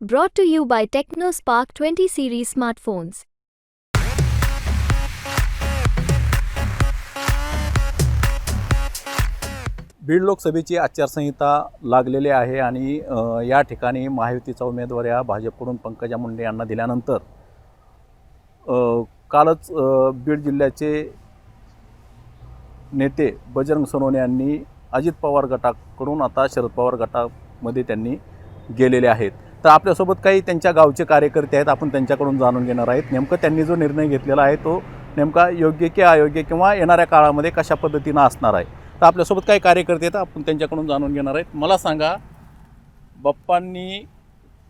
Brought to you by TechnoSpark 20 series smartphones. Beed लोकसभेची आचारसंहिता लागलेली आहे आणि अ, या ठिकाणी महायुतीचा उमेदवार या भाजपकडून पंकजा मुंडे यांना दिल्यानंतर अ, कालच अ, बीड जिल्ह्याचे नेते बजरंग सोनवणे यांनी अजित पवार गटाकडून आता शरद पवार गटामध्ये त्यांनी गेलेले आहेत तर आपल्यासोबत काही त्यांच्या गावचे कार्यकर्ते आहेत आपण त्यांच्याकडून जाणून घेणार आहेत. नेमकं त्यांनी जो निर्णय घेतलेला आहे तो नेमका योग्य की अयोग्य किंवा येणाऱ्या काळामध्ये कशा पद्धतीनं असणार आहे? तर आपल्यासोबत काही कार्यकर्ते आहेत आपण त्यांच्याकडून जाणून घेणार आहेत. मला सांगा बाप्पांनी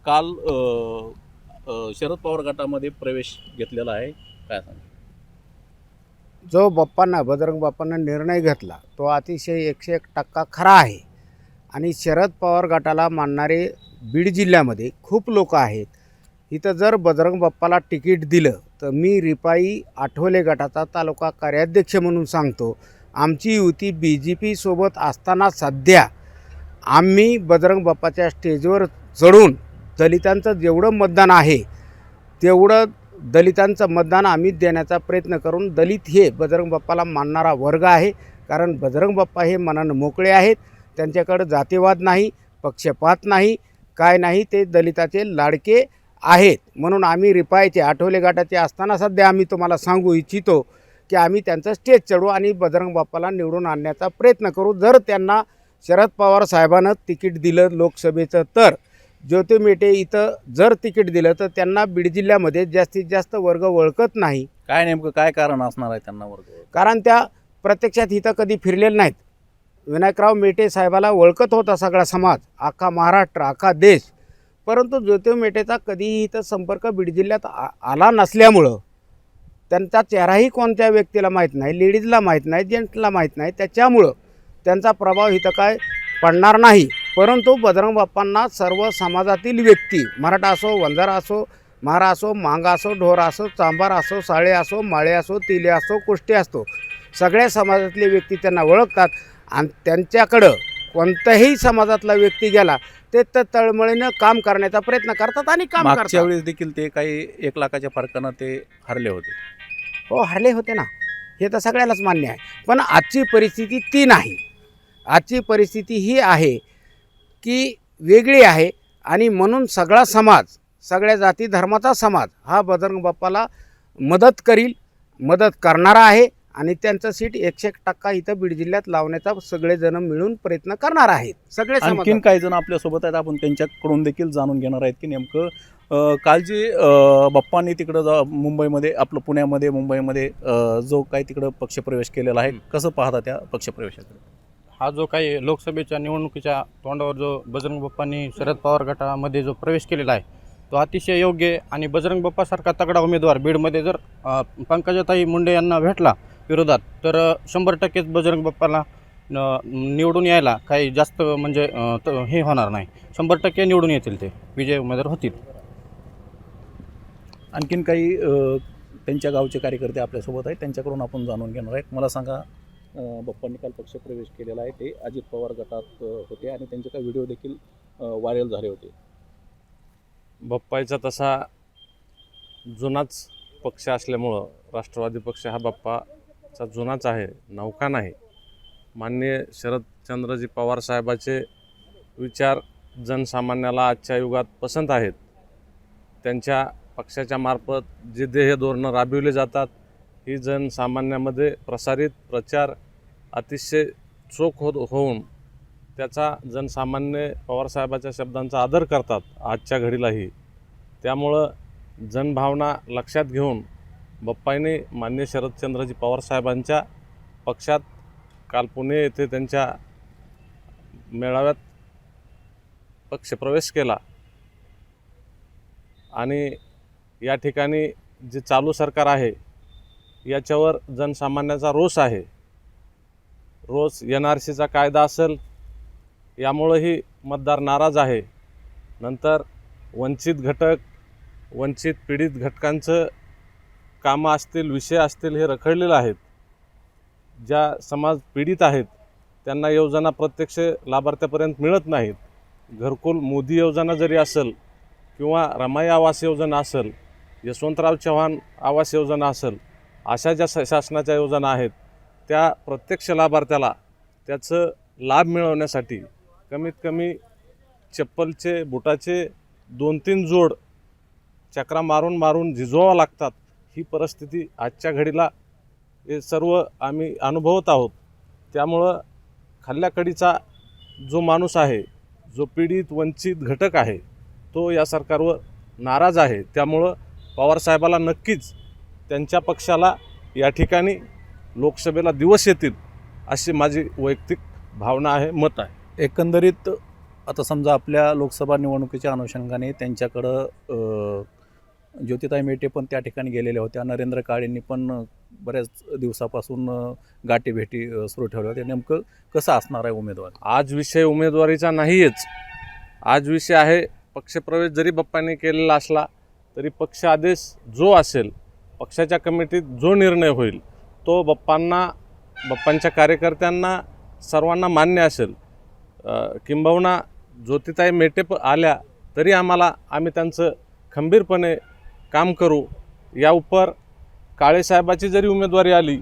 काल शरद पवार गटामध्ये प्रवेश घेतलेला आहे. काय सांगा? जो बाप्पांना बजरंग बाप्पांना निर्णय घेतला तो अतिशय एकशे एक टक्का खरा आहे. आणि शरद पवार गटाला मानणारे बीड जिल्ह्यामध्ये खूप लोक आहेत. इथं जर बजरंग बाप्पाला तिकीट दिलं तर मी रिपाई आठवले गटाचा तालुका कार्याध्यक्ष म्हणून सांगतो. आमची युती बी जे पीसोबत असताना सध्या आम्ही बजरंग बाप्पाच्या स्टेजवर चढून दलितांचं जेवढं मतदान आहे तेवढं दलितांचं मतदान आम्ही देण्याचा प्रयत्न करून दलित हे बजरंग बाप्पाला मानणारा वर्ग आहे. कारण बजरंग बाप्पा हे मनानं मोकळे आहेत. त्यांच्याकडं जातीवाद नाही पक्षपात नाही काय नाही ते दलिताचे लाडके आहेत. म्हणून आम्ही रिपायचे आठवले गटाचे असताना सध्या आम्ही तुम्हाला सांगू इच्छितो की आम्ही त्यांचं स्टेज चढू आणि बजरंग बाप्पाला निवडून आणण्याचा प्रयत्न करू. जर त्यांना शरद पवार साहेबानं तिकीट दिलं लोकसभेचं तर ज्योती मेटे इथं जर तिकीट दिलं तर त्यांना बीड जिल्ह्यामध्ये जास्तीत जास्त वर्ग ओळखत नाही. काय नेमकं काय कारण असणार आहे त्यांना वर्ग? कारण त्या प्रत्यक्षात इथं कधी फिरलेल्या नाहीत. विनायकराव मेटे साहेबाला ओळखत होता सगळा समाज अख्खा महाराष्ट्र अख्खा देश. परंतु ज्योती मेटेचा कधीही इथं संपर्क बीड जिल्ह्यात आ आला नसल्यामुळं त्यांचा चेहराही कोणत्या व्यक्तीला माहीत नाही लेडीजला माहीत नाही जेंट्सला माहीत नाही. त्याच्यामुळं त्यांचा प्रभाव इथं काय पडणार नाही. परंतु बजरंग बाप्पांना सर्व समाजातील व्यक्ती मराठा असो वंजारा असो म्हारा असो मांगा असो ढोर असो चांबार असो साळे असो माळे असो तिले असो कुष्टी असतो सगळ्या समाजातले व्यक्ती त्यांना ओळखतात. आणि त्यांच्याकडं कोणत्याही समाजातला व्यक्ती गेला ते तर तळमळीनं काम करण्याचा प्रयत्न करतात आणि काम मागच्या करतात. वेळेस देखील ते काही एक लाखाच्या फरकानं ते हरले होते. हो हरले होते ना. हे तर सगळ्यालाच मान्य आहे. पण आजची परिस्थिती ती नाही. आजची परिस्थिती ही आहे की वेगळी आहे आणि म्हणून सगळा समाज सगळ्या जाती धर्माचा समाज हा बजरंग बाप्पाला मदत करील मदत करणारा आहे. आणि त्यांचं सीट एकशे एक टक्का इथं बीड जिल्ह्यात लावण्याचा सगळेजण मिळून प्रयत्न करणार आहेत. सगळे आणखीन काही जण आपल्यासोबत आहेत. आपण त्यांच्याकडून देखील जाणून घेणार आहेत की नेमकं काल जे बाप्पांनी तिकडं जा मुंबईमध्ये आपलं पुण्यामध्ये मुंबईमध्ये जो काही तिकडं पक्षप्रवेश केलेला आहे कसं पाहता त्या पक्षप्रवेशाकडे? हा जो काही लोकसभेच्या निवडणुकीच्या तोंडावर जो बजरंग बाप्पांनी शरद पवार गटामध्ये जो प्रवेश केलेला आहे तो अतिशय योग्य आहे. आणि बजरंग बाप्पासारखा तगडा उमेदवार बीडमध्ये जर पंकजाताई मुंडे यांना भेटला विरोधात. तर शंभर टक्केच बजरंग बाप्पाला न- निवडून यायला काही जास्त म्हणजे हे होणार नाही. शंभर टक्के निवडून येतील ते. विजय उमेदवार होतील. आणखीन काही त्यांच्या गावचे कार्यकर्ते आपल्यासोबत आहेत. त्यांच्याकडून आपण जाणून घेणार आहेत. मला सांगा बाप्पांनी काल पक्षप्रवेश केलेला आहे. ते अजित पवार गटात होते आणि त्यांचे काही व्हिडिओ देखील व्हायरल झाले होते. बाप्पाचा तसा जुनाच पक्ष असल्यामुळं राष्ट्रवादी पक्ष हा चा जुनाच आहे नौका नाही. माननीय शरदचंद्रजी पवार साहेबाचे विचार जनसामान्याला आजच्या युगात पसंत आहेत. त्यांच्या पक्षाच्या मार्फत जे ध्येय धोरणं राबविले जातात ही जनसामान्यामध्ये प्रसारित प्रचार अतिशय चोख होत होऊन त्याचा जनसामान्य पवारसाहेबाच्या शब्दांचा आदर करतात आजच्या घडीलाही. त्यामुळं जनभावना लक्षात घेऊन बाप्पाईने मान्य शरदचंद्रजी पवारसाहेबांच्या पक्षात काल पुणे येथे त्यांच्या मेळाव्यात पक्षप्रवेश केला. आणि या ठिकाणी जे चालू सरकार आहे याच्यावर जनसामान्याचा रोष आहे. रोष एन आर सीचा कायदा असेल यामुळंही मतदार नाराज आहे. नंतर वंचित घटक वंचित पीडित घटकांचं कामं असतील विषय असतील हे रखडलेले आहेत. ज्या समाज पीडित आहेत त्यांना योजना प्रत्यक्ष लाभार्थ्यापर्यंत मिळत नाहीत. घरकुल मोदी योजना जरी असेल किंवा रमाई आवास योजना असेल यशवंतराव चव्हाण आवास योजना असेल अशा ज्या शासनाच्या योजना आहेत त्या प्रत्यक्ष लाभार्थ्याला त्याचं लाभ मिळवण्यासाठी कमीत कमी चप्पलचे बुटाचे दोन तीन जोड चक्रा मारून मारून झिजवावं लागतात. ही परिस्थिती आजच्या घडीला हे सर्व आम्ही अनुभवत आहोत. त्यामुळं खाल्ल्याकडीचा जो माणूस आहे जो पीडित वंचित घटक आहे तो या सरकारवर नाराज आहे. त्यामुळं पवारसाहेबाला नक्कीच त्यांच्या पक्षाला या ठिकाणी लोकसभेला दिवस येतील अशी माझी वैयक्तिक भावना आहे मत आहे. एकंदरीत आता समजा आपल्या लोकसभा निवडणुकीच्या अनुषंगाने त्यांच्याकडं ज्योतिताई मेटे पण त्या ठिकाणी गेलेल्या होत्या. नरेंद्र काळेंनी पण बऱ्याच दिवसापासून गाठीभेटी सुरू ठेवल्या होत्या. नेमकं कसं असणार आहे उमेदवार? आज विषय उमेदवारीचा नाहीच आज विषय आहे पक्षप्रवेश जरी बाप्पांनी केलेला असला तरी पक्ष आदेश जो असेल पक्षाच्या कमिटीत जो निर्णय होईल तो बाप्पांना बाप्पांच्या कार्यकर्त्यांना सर्वांना मान्य असेल. किंबहुना ज्योतिताई मेटे प आल्या तरी आम्हाला आम्ही त्यांचं खंबीरपणे काम करू या उपर काळेसाहेबाची जरी उमेदवारी आली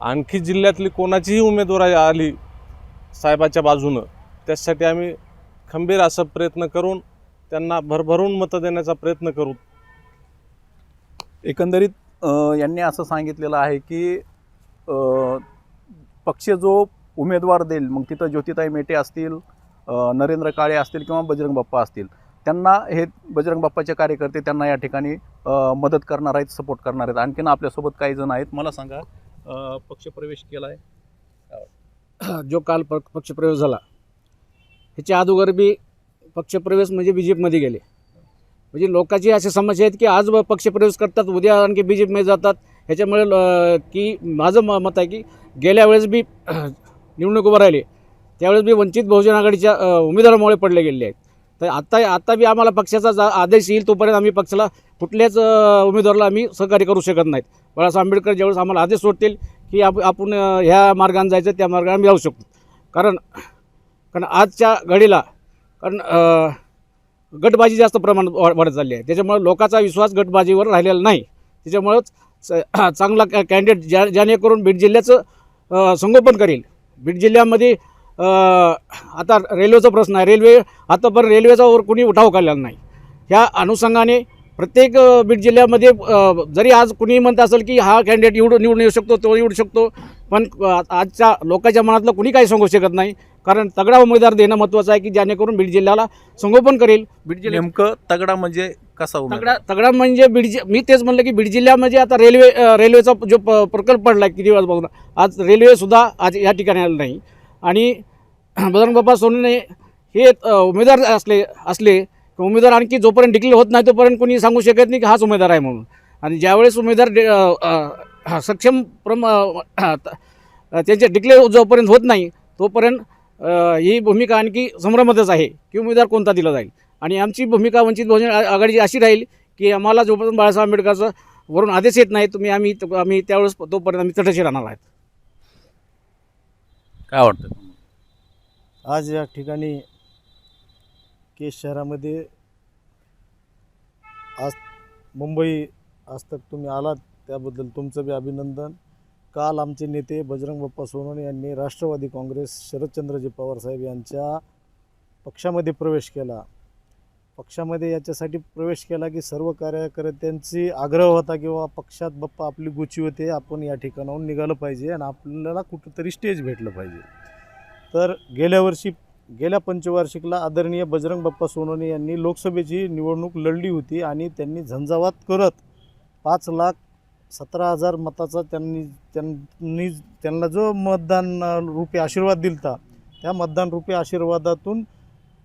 आणखी जिल्ह्यातली कोणाचीही उमेदवारी आली साहेबाच्या बाजूनं त्यासाठी आम्ही खंबीर असं प्रयत्न करून त्यांना भरभरून मतं देण्याचा प्रयत्न करू. एकंदरीत यांनी असं सांगितलेलं आहे की पक्ष जो उमेदवार देईल मग तिथं ज्योतिताई मेटे असतील नरेंद्र काळे असतील किंवा बजरंग बाप्पा असतील त्यांना हे बजरंग बाप्पाचे कार्यकर्ते त्यांना या ठिकाणी मदत करणार आहेत सपोर्ट करणार आहेत. आणखीन आपल्यासोबत काही जण आहेत. मला सांगा पक्षप्रवेश केला आहे जो काल प पक्षप्रवेश झाला ह्याच्या अगोदर बी पक्षप्रवेश म्हणजे बी जे पीमध्ये गेले. म्हणजे लोकांची अशी समस्या आहेत की आज पक्षप्रवेश करतात उद्या आणखी बी जे पीमध्ये जातात. ह्याच्यामुळे ल- की माझं म मत आहे की गेल्या वेळेस बी निवडणूक उभं राहिली त्यावेळेस बी वंचित बहुजन आघाडीच्या उमेदवारामुळे पडले गेले आहेत. तर आत्ता आत्ता बी आम्हाला पक्षाचा जा आदेश येईल तोपर्यंत आम्ही पक्षाला कुठल्याच उमेदवाराला आम्ही सहकार्य करू शकत नाहीत. बाळासाहेब आंबेडकर ज्यावेळेस आम्हाला आदेश सोडतील की आप आपण ह्या मार्गाने जायचं त्या मार्गाने आम्ही जाऊ शकतो कारण कारण आजच्या घडीला कारण गटबाजी जास्त प्रमाणात वा- वाढत चालली आहे. त्याच्यामुळे लोकांचा विश्वास गटबाजीवर राहिलेला नाही. त्याच्यामुळंच चांगला कॅ कॅन्डिडेट ज्या जेणेकरून बीड जिल्ह्याचं संगोपन करेल. बीड जिल्ह्यामध्ये आता रेल्वेचा प्रश्न आहे. रेल्वे आतापर्यंत रेल्वेचा वर कुणी उठाव काढलेला नाही. ह्या अनुषंगाने प्रत्येक बीड जिल्ह्यामध्ये जरी आज कुणी म्हणत असेल की हा कॅन्डिडेट निवडून निवडून येऊ शकतो तो येऊ शकतो पण आजच्या लोकांच्या मनातलं कुणी काही सांगू शकत नाही. कारण तगडा उमेदवार देणं महत्त्वाचं आहे की जेणेकरून बीड जिल्ह्याला संगोपन करेल. बीड जिल्ह्या नेमकं तगडा म्हणजे कसा तगडा तगडा म्हणजे बीड जि मी तेच म्हणलं की बीड जिल्ह्यामध्ये आता रेल्वे रेल्वेचा जो प प्रकल्प पडला आहे किती दिवस बघून आज रेल्वेसुद्धा आज या ठिकाणी आलं नाही. आणि बजरंग बाप्पा सोनवणे हे उमेदवार असले असले उमेदवार आणखी जोपर्यंत डिक्लेअर होत नाही तोपर्यंत कोणी सांगू शकत नाही की हाच उमेदवार आहे म्हणून. आणि ज्यावेळेस उमेदवार डे- सक्षम प्रम त्यांचे डिक्लेअर जोपर्यंत होत नाही तोपर्यंत ही भूमिका आणखी संभ्रमातच आहे की उमेदवार कोणता दिला जाईल. आणि आमची भूमिका वंचित बहुजन आघाडीची अशी राहील की आम्हाला जोपर्यंत बाळासाहेब आंबेडकरचा वरून आदेश येत नाही तुम्ही आम्ही आम्ही त्यावेळेस तोपर्यंत आम्ही तटशी राहणार आहेत. काय वाटतं आज या ठिकाणी केस शहरामध्ये आज मुंबई आज तक तुम्ही आलात त्याबद्दल तुमचं बी अभिनंदन. काल आमचे नेते बजरंग बाप्पा सोनवणे यांनी राष्ट्रवादी काँग्रेस शरदचंद्रजी पवार साहेब यांच्या पक्षामध्ये प्रवेश केला. पक्षामध्ये याच्यासाठी प्रवेश केला की सर्व कार्यकर्त्यांची आग्रह होता किंवा पक्षात बाप्पा आपली गुची होते आपण या ठिकाणाहून निघालं पाहिजे आणि आपल्याला कुठंतरी स्टेज भेटलं पाहिजे. तर गेल्या वर्षी गेल्या पंचवार्षिकला आदरणीय बजरंग बाप्पा सोनवणे यांनी लोकसभेची निवडणूक लढली होती आणि त्यांनी झंझावात करत पाच लाख सतरा हजार मताचा त्यांनी त्यांनी त्यांना जो मतदान अ, आशीर्वाद दिलता त्या मतदान रूपी आशीर्वादातून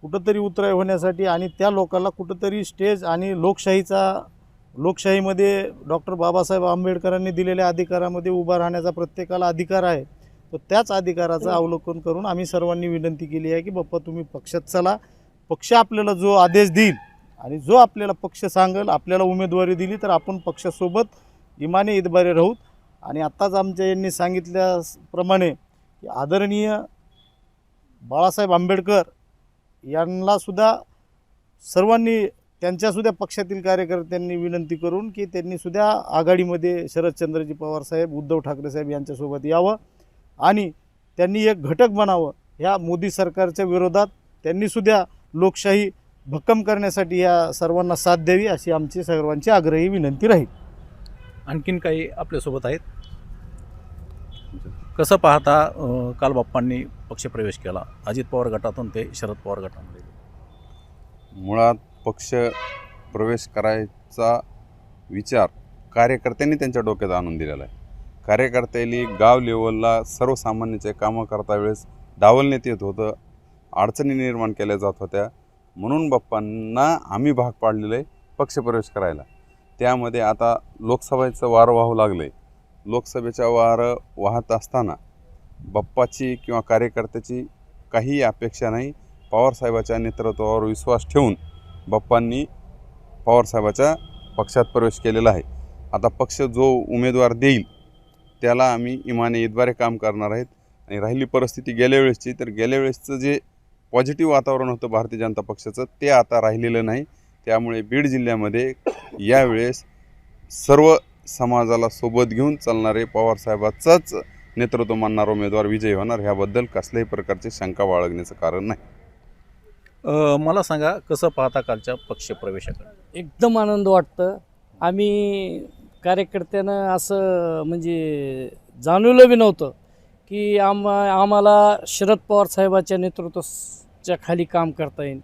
कुठंतरी उतराई होण्यासाठी आणि त्या लोकांना कुठंतरी स्टेज आणि लोकशाहीचा लोकशाहीमध्ये डॉक्टर बाबासाहेब आंबेडकरांनी दिलेल्या अधिकारामध्ये उभा राहण्याचा प्रत्येकाला अधिकार आहे. तर त्याच अधिकाराचं अवलोकन करून आम्ही सर्वांनी विनंती केली आहे की बाप्पा तुम्ही पक्षात चला. पक्ष आपल्याला जो आदेश देईल आणि जो आपल्याला पक्ष सांगेल आपल्याला उमेदवारी दिली तर आपण पक्षासोबत इमाने इतबारे राहूत आणि आत्ताच आमच्या यांनी सांगितल्याप्रमाणे की आदरणीय बाळासाहेब आंबेडकर यांनासुद्धा सर्वांनी त्यांच्यासुद्धा पक्षातील कार्यकर्त्यांनी विनंती करून की त्यांनीसुद्धा आघाडीमध्ये शरदचंद्रजी पवार साहेब उद्धव ठाकरे साहेब यांच्यासोबत यावं आणि त्यांनी एक घटक बनावं. ह्या मोदी सरकारच्या विरोधात त्यांनीसुद्धा लोकशाही भक्कम करण्यासाठी या सर्वांना साथ द्यावी अशी आमची सर्वांची आग्रही विनंती राहील. आणखीन काही आपल्यासोबत आहेत? कसं पाहता काल बाप्पांनी पक्षप्रवेश केला? अजित पवार गटातून ते शरद पवार गटामध्ये मुळात पक्ष प्रवेश करायचा विचार कार्यकर्त्यांनी त्यांच्या डोक्यात आणून दिलेला आहे. कार्यकर्त्यांनी गाव लेवलला सर्वसामान्याचे कामं करता वेळेस डावलण्यात येत होतं अडचणी निर्माण केल्या जात होत्या. म्हणून बाप्पांना आम्ही भाग पाडलेलं आहे पक्षप्रवेश करायला. त्यामध्ये आता लोकसभेचं वारं वाहू लागलं आहे लोकसभेच्या वारं वाहत असताना बाप्पाची किंवा कार्यकर्त्याची काही अपेक्षा नाही पवारसाहेबाच्या नेतृत्वावर विश्वास ठेवून बाप्पांनी पवारसाहेबाच्या पक्षात प्रवेश केलेला आहे. आता पक्ष जो उमेदवार देईल त्याला आम्ही इमाने ईदवारे काम करणार आहेत. आणि राहिली परिस्थिती गेल्या वेळेसची तर गेल्या वेळेसचं जे पॉझिटिव्ह वातावरण होतं भारतीय जनता पक्षाचं ते आता राहिलेलं नाही. त्यामुळे बीड जिल्ह्यामध्ये यावेळेस सर्व समाजाला सोबत घेऊन चालणारे पवारसाहेबाचाच नेतृत्व मानणारा उमेदवार विजयी होणार ह्याबद्दल कसल्याही प्रकारची शंका बाळगण्याचं कारण नाही. अं, मला सांगा कसं पाहता कालच्या पक्षप्रवेशाकडे एकदम आनंद वाटतं. आम्ही कार्यकर्त्यानं असं म्हणजे जाणवलं बी नव्हतं की आम आम्हाला शरद पवार साहेबाच्या नेतृत्वाच्या खाली काम करता येईल.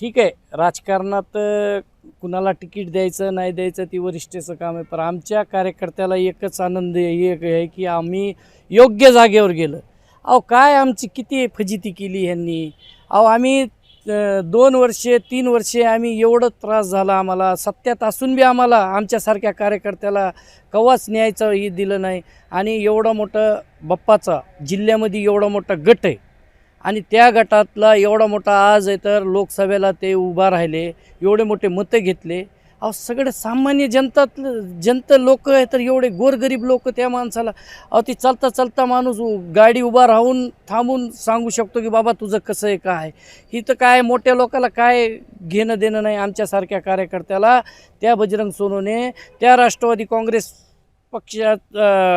ठीक आहे राजकारणात कुणाला तिकीट द्यायचं नाही द्यायचं ती वरिष्ठेचं काम आहे. पण आमच्या कार्यकर्त्याला एकच आनंद एक आहे की आम्ही योग्य जागेवर गेलो. अहो काय आमची किती फजिती केली ह्यांनी? अहो आम्ही दोन वर्षे तीन वर्षे आम्ही एवढं त्रास झाला आम्हाला. सत्यात असून बी आम्हाला आमच्यासारख्या कार्यकर्त्याला कवाच न्यायचं हे दिलं नाही. आणि एवढं मोठं बप्पाचा जिल्ह्यामध्ये एवढा मोठा गट आहे. आणि त्या गटातला एवढा मोठा आज आहे तर लोकसभेला ते उभा राहिले एवढे मोठे मतं घेतले. अहो सगळे सामान्य जनतातलं जनता लोक आहे तर एवढे गोरगरीब लोक त्या माणसाला अहो ती चालता चालता माणूस उ- गाडी उभा राहून थांबून सांगू शकतो की बाबा तुझं कसं आहे काय ही तर काय मोठ्या लोकाला काय घेणं देणं नाही आमच्यासारख्या कार्यकर्त्याला. त्या बजरंग सोनूने त्या राष्ट्रवादी काँग्रेस पक्षात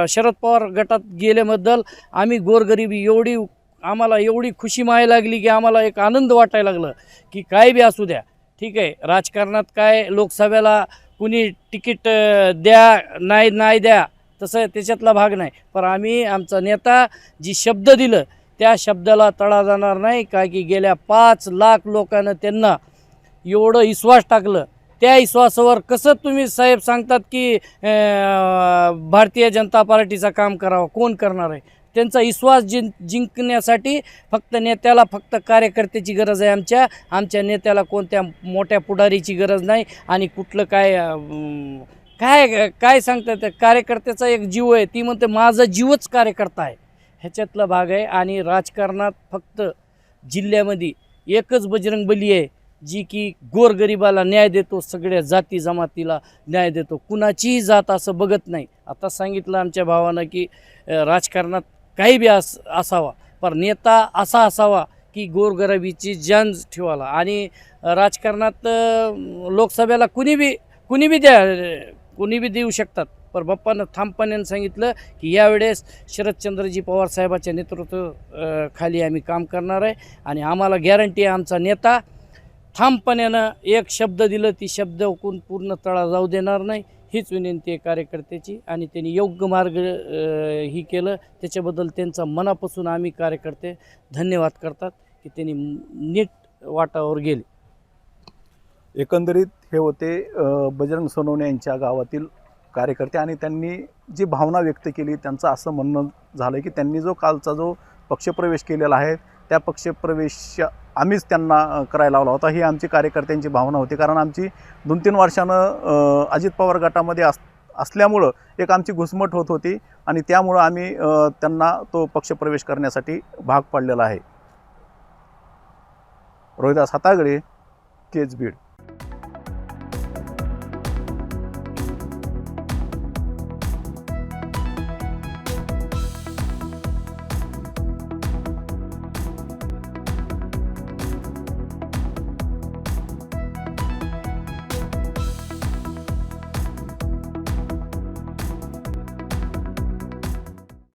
शरद पवार गटात गेल्याबद्दल आम्ही गोरगरिबी एवढी आम्हाला एवढी खुशी माय लागली की आम्हाला एक आनंद वाटायला लागलं की काय बी असू द्या. ठीक आहे राजकारणात काय लोकसभेला कुणी तिकीट द्या नाही नाही द्या तसं त्याच्यातला भाग नाही. पण आम्ही आमचा नेता जी शब्द दिलं त्या शब्दाला तडा जाणार नाही काय की गेल्या पाच लाख लोकांना त्यांना एवढं विश्वास टाकलं. त्या विश्वासावर कसं तुम्ही साहेब सांगतात की भारतीय जनता पार्टीचं काम करावं? कोण करणार आहे? त्यांचा विश्वास जिं जिंकण्यासाठी फक्त नेत्याला फक्त कार्यकर्त्याची गरज आहे आमच्या. आमच्या नेत्याला कोणत्या मोठ्या पुढारीची गरज नाही आणि कुठलं काय काय काय सांगतात कार्यकर्त्याचा एक जीव आहे. ती म्हणते माझा जीवच कार्यकर्ता आहे. ह्याच्यातला भाग आहे आणि राजकारणात फक्त जिल्ह्यामध्ये एकच बजरंग बली आहे जी की गोरगरिबाला न्याय देतो सगळ्या जाती जमातीला न्याय देतो. कुणाचीही जात असं बघत नाही. आता सांगितलं आमच्या भावानं की राजकारणात काही बी अस असावा. पण नेता असा असावा की गोरगरबीची जान ठेवाला आणि राजकारणात लोकसभेला कुणी बी कुणी बी द्या कुणी बी देऊ शकतात. पण बाप्पानं ठामपणाने सांगितलं की यावेळेस शरदचंद्रजी पवार साहेबाच्या नेतृत्व खाली आम्ही काम करणार आहे. आणि आम्हाला गॅरंटी आहे आमचा नेता ठामपणानं एक शब्द दिलं ती शब्द कोण पूर्ण तळा जाऊ देणार नाही. हीच विनंती आहे कार्यकर्त्याची आणि त्यांनी योग्य मार्ग ही केलं. त्याच्याबद्दल त्यांचा मनापासून आम्ही कार्यकर्ते धन्यवाद करतात की त्यांनी नीट वाटावर गेले. एकंदरीत हे होते बजरंग सोनवणे यांच्या गावातील कार्यकर्ते आणि त्यांनी जी भावना व्यक्त केली त्यांचं असं म्हणणं झालं की त्यांनी जो कालचा जो पक्षप्रवेश केलेला आहे त्या पक्षप्रवेश आम्हीच त्यांना करायला लावला होता. ही आमची कार्यकर्त्यांची भावना होती. कारण आमची दोन तीन वर्षानं अजित पवार गटामध्ये अस असल्यामुळं एक आमची घुसमट होत होती आणि त्यामुळं आम्ही त्यांना तो पक्षप्रवेश करण्यासाठी भाग पाडलेला आहे. रोहिदास हातागडे केज बीड